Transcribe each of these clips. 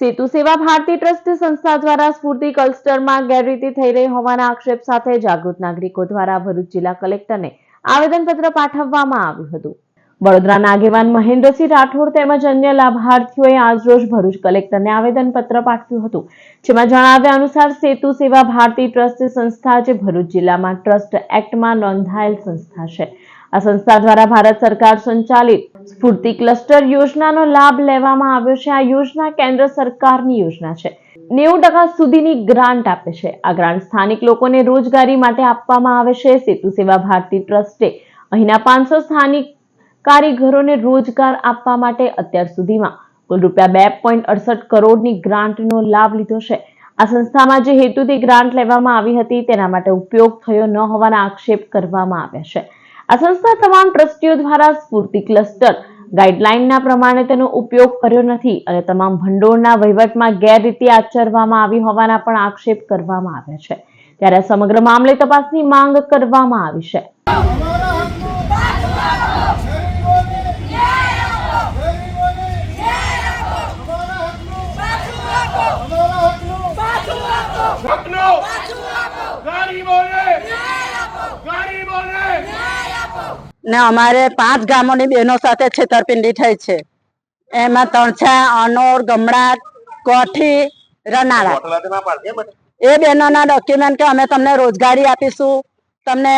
સેતુ સેવા ભારતી ટ્રસ્ટ સંસ્થા દ્વારા સ્ફૂર્તિ ક્લસ્ટરમાં ગેરરીતિ થઈ રહી હોવાના આક્ષેપ સાથે જાગૃત નાગરિકો દ્વારા ભરૂચ જિલ્લા કલેક્ટરને આવેદનપત્ર પાઠવવામાં આવ્યું હતું. વડોદરાના આગેવાન મહેન્દ્રસિંહ રાઠોડ તેમજ અન્ય લાભાર્થીઓએ આજરોજ ભરૂચ કલેક્ટરને આવેદનપત્ર પાઠવ્યું હતું. જેમાં જણાવ્યા અનુસાર સેતુ સેવા ભારતી ટ્રસ્ટ સંસ્થા જે ભરૂચ જિલ્લામાં ટ્રસ્ટ એક્ટમાં નોંધાયેલ સંસ્થા છે. આ સંસ્થા દ્વારા ભારત સરકાર સંચાલિત સ્ફૂર્તિ ક્લસ્ટર યોજનાનો લાભ લેવામાં આવ્યો છે. આ યોજના કેન્દ્ર સરકારની યોજના છે. નેવું ટકા સુધીની ગ્રાન્ટ આપે છે. આ ગ્રાન્ટ સ્થાનિક લોકોને રોજગારી માટે આપવામાં આવે છે. સેતુ સેવા ભારતી ટ્રસ્ટે અહીંના પાંચસો સ્થાનિક કારીગરોને રોજગાર આપવા માટે અત્યાર સુધીમાં કુલ રૂપિયા બે પોઈન્ટ અડસઠ કરોડની ગ્રાન્ટનો લાભ લીધો છે. આ સંસ્થામાં જે હેતુથી ગ્રાન્ટ લેવામાં આવી હતી તેના માટે ઉપયોગ થયો ન હોવાના આક્ષેપ કરવામાં આવ્યા છે. આ સંસ્થા તમામ ટ્રસ્ટીઓ દ્વારા સ્ફૂર્તિ ક્લસ્ટર ગાઈડલાઈનના પ્રમાણે તેનો ઉપયોગ કર્યો નથી અને તમામ ભંડોળના વહીવટમાં ગેરરીતિ આચરવામાં આવી હોવાના પણ આક્ષેપ કરવામાં આવ્યા છે ત્યારે સમગ્ર મામલે તપાસની માંગ કરવામાં આવી છે ગરીબોને ને અમારે પાંચ ગામોની બહેનો સાથે છેતરપિંડી થઈ છે. એમાં તણછા અનોર ગમડાટ કોઠી, રનાળા. એ બહેનોના ડોક્યુમેન્ટ કે અમે તમને રોજગારી આપીશું, તમને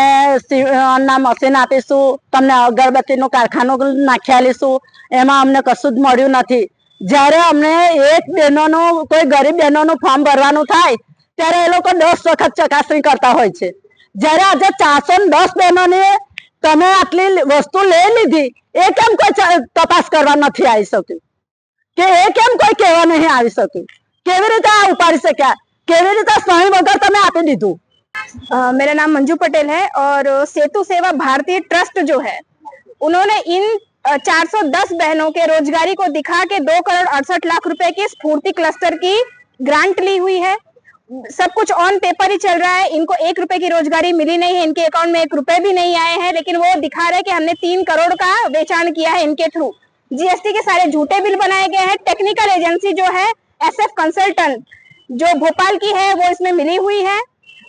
સીવણના મશીન આપીશું, તમને અગરબત્તીનું કારખાનું નાખી આલીશું એમાં અમને કશું જ મળ્યું નથી. જ્યારે અમને એક બહેનોનું, કોઈ ગરીબ બહેનોનું ફોર્મ ભરવાનું થાય, ત્યારે એ લોકો દસ વખત ચકાસણી કરતા હોય છે. જ્યારે આજે ચારસો ને દસ બહેનોની તમે આટલી વસ્તુ લઈ લીધી એ કેમ કોઈ ચ- તપાસ કરવા નથી આવી શક્યું કે એ કેમ કોઈ કહેવા નહીં આવી શક્યું કેવી રીતે આ ઉપાડી શક્યા કેવી રીતે સહી વગર તમે આપી દીધું अ, मेरा नाम मंजू पटेल है और सेतु सेवा भारतीय ट्रस्ट जो है उन्होंने इन अ, 410 बहनों के रोजगारी को दिखा के दो करोड़ अड़सठ लाख रुपए की स्फूर्ति क्लस्टर की ग्रांट ली हुई है सब कुछ ऑन पेपर ही चल रहा है। इनको एक रुपए की रोजगारी मिली नहीं है। इनके अकाउंट में एक रुपए भी नहीं आए हैं। लेकिन वो दिखा रहे हैं कि हमने तीन करोड़ का बेचान किया है इनके थ्रू जीएसटी के सारे झूठे बिल बनाए गए हैं। टेक्निकल एजेंसी जो है एसएफ कंसल्टेंट जो भोपाल की है, वो इसमें मिली हुई है।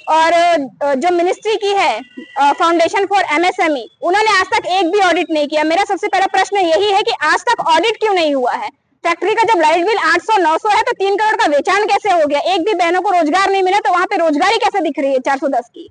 और जो मिनिस्ट्री की है फाउंडेशन फॉर एमएसएमई उन्होंने आज तक एक भी ऑडिट नहीं किया। मेरा सबसे पहला प्रश्न यही है कि आज तक ऑडिट क्यों नहीं हुआ है? फैक्ट्री का जब लाइट बिल 800 900 है तो तीन करोड़ का वेचान कैसे हो गया एक भी बहनों को रोजगार नहीं मिला तो वहां पे रोजगारी कैसे दिख रही है 410 की